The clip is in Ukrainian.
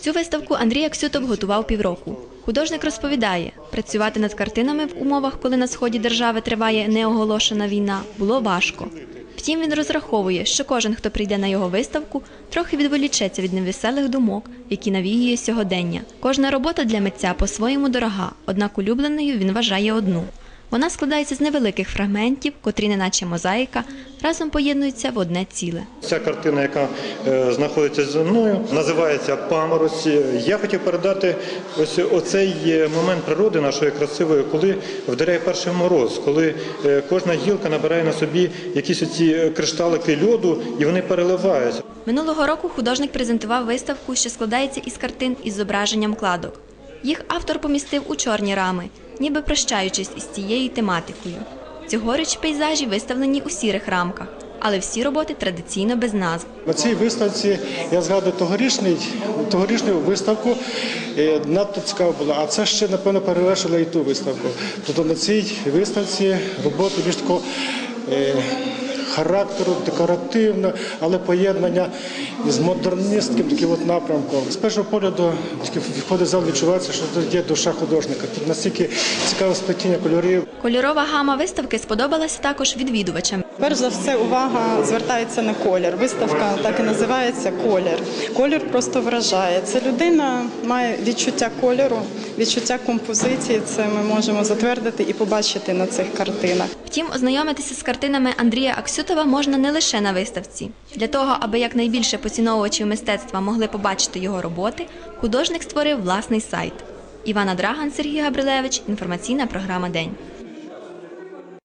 Цю виставку Андрій Аксютов готував півроку. Художник розповідає, працювати над картинами в умовах, коли на сході держави триває неоголошена війна, було важко. Втім, він розраховує, що кожен, хто прийде на його виставку, трохи відволічеться від невеселих думок, які навіює сьогодення. Кожна робота для митця по-своєму дорога, однак улюбленою він вважає одну. Вона складається з невеликих фрагментів, котрі, неначе мозаїка, разом поєднуються в одне ціле. Ця картина, яка е, знаходиться зі мною, називається Паморозь. Я хотів передати ось оцей е, момент природи нашої красивої, коли вдаряє перший мороз, коли е, кожна гілка набирає на собі якісь оці кришталики льоду і вони переливаються. Минулого року художник презентував виставку, що складається із картин із зображенням кладок. Їх автор помістив у чорні рами, ніби прощаючись із цією тематикою. Цьогоріч пейзажі виставлені у сірих рамках, але всі роботи традиційно без назв. На цій виставці я згадую тогорічний, тогорічну виставку. Надто цікаво було, а це ще, напевно, перевершило і ту виставку. Тобто на цій виставці роботи більш такого е, характеру, декоративно, але поєднання з модерністським таким от напрямком. З першого погляду тільки входить зал, відчувається, що тут є душа художника. Тут настільки цікаве сплетіння кольорів. Кольорова гама виставки сподобалася також відвідувачам. Перш за все, увага звертається на колір. Виставка так і називається колір. Колір просто вражає. Це людина має відчуття кольору, відчуття композиції. Це ми можемо затвердити і побачити на цих картинах. Втім, ознайомитися з картинами Андрія Аксютова можна не лише на виставці. Для того, аби якнайбільше поціновувачів мистецтва могли побачити його роботи, художник створив власний сайт. Івана Драган, Сергій Габрилевич. Інформаційна програма День.